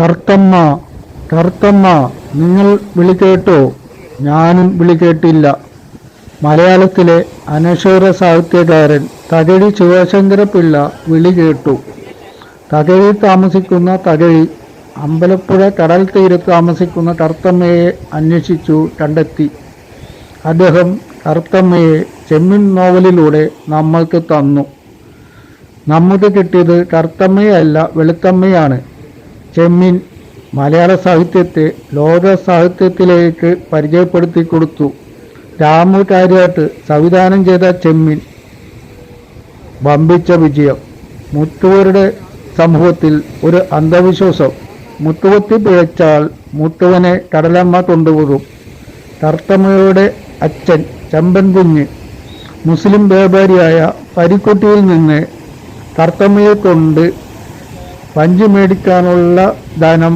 കറുത്തമ്മ കറുത്തമ്മ നിങ്ങൾ വിളി കേട്ടോ? ഞാനും വിളി കേട്ടില്ല. മലയാളത്തിലെ അനശ്വര സാഹിത്യകാരൻ തകഴി ശിവശങ്കരപിള്ള വിളി കേട്ടു. തകഴി താമസിക്കുന്ന തകഴി അമ്പലപ്പുഴ കടൽ തീരത്ത് താമസിക്കുന്ന കർത്തമ്മയെ അന്വേഷിച്ചു കണ്ടെത്തി. അദ്ദേഹം കർത്തമ്മയെ ചെമ്മിൻ നോവലിലൂടെ നമ്മൾക്ക് തന്നു. നമുക്ക് കിട്ടിയത് കർത്തമ്മയല്ല വെളുത്തമ്മയാണ്. ചെമ്മീൻ മലയാള സാഹിത്യത്തെ ലോക സാഹിത്യത്തിലേക്ക് പരിചയപ്പെടുത്തി കൊടുത്തു. രാമു കാര്യാട്ട് സംവിധാനം ചെയ്ത ചെമ്മീൻ വമ്പിച്ച വിജയം. മുത്തുവരുടെ സമൂഹത്തിൽ ഒരു അന്ധവിശ്വാസം. മുത്തുവത്തി പിഴച്ചാൽ മുത്തുവനെ കടലമ്മ കൊണ്ടുപോകും കർത്തമ്മയുടെ അച്ഛൻ ചമ്പൻ കുഞ്ഞ് മുസ്ലിം വ്യാപാരിയായ പരിക്കുട്ടിയിൽ നിന്ന് കർത്തമ്മയെ കൊണ്ട് പഞ്ച് മേടിക്കാനുള്ള ധനം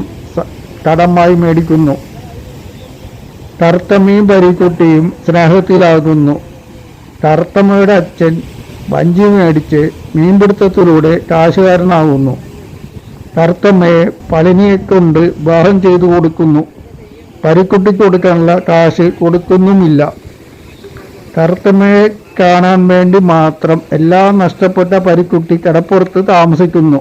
കടമായി മേടിക്കുന്നു. കറുത്തമ്മയും പരിക്കുട്ടിയും സ്നേഹത്തിലാകുന്നു. കറുത്തമ്മയുടെ അച്ഛൻ വഞ്ചി മേടിച്ച് മീൻപിടുത്തത്തിലൂടെ കാശുകാരനാകുന്നു. കറുത്തമ്മയെ പളിനിയെ കൊണ്ട് വിവാഹം ചെയ്തു കൊടുക്കുന്നു. പരിക്കുട്ടിക്ക് കൊടുക്കാനുള്ള കാശ് കൊടുക്കുന്നുമില്ല. കറുത്തമ്മയെ കാണാൻ വേണ്ടി മാത്രം എല്ലാം നഷ്ടപ്പെട്ട പരിക്കുട്ടി കടപ്പുറത്ത് താമസിക്കുന്നു.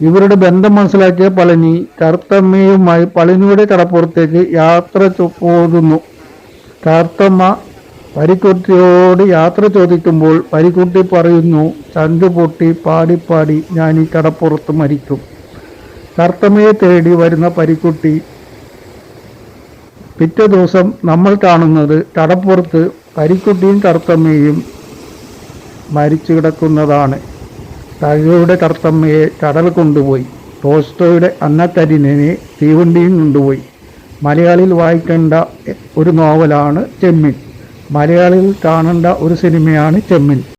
ഇവരുടെ ബന്ധം മനസ്സിലാക്കിയ പളനി കറുത്തമ്മയുമായി പളനിയുടെ കടപ്പുറത്തേക്ക് യാത്ര പോകുന്നു. കറുത്തമ്മ പരിക്കുട്ടിയോട് യാത്ര ചോദിക്കുമ്പോൾ പരിക്കുട്ടി പറയുന്നു ചങ്ക് പൊട്ടി പാടിപ്പാടി ഞാൻ ഈ കടപ്പുറത്ത് മരിക്കും. കറുത്തമ്മയെ തേടി വരുന്ന പരിക്കുട്ടി പിറ്റേ ദിവസം നമ്മൾ കാണുന്നത് കടപ്പുറത്ത് പരിക്കുട്ടിയും കറുത്തമ്മയും മരിച്ചു കിടക്കുന്നതാണ്. തകയുടെ കറുത്തമ്മയെ കടൽ കൊണ്ടുപോയി. ടോസ്റ്റോയുടെ അന്നത്തരിനെ തീവണ്ടിയും കൊണ്ടുപോയി. മലയാളിയിൽ വായിക്കേണ്ട ഒരു നോവലാണ് ചെമ്മിൻ. മലയാളിയിൽ കാണേണ്ട ഒരു സിനിമയാണ് ചെമ്മീൻ.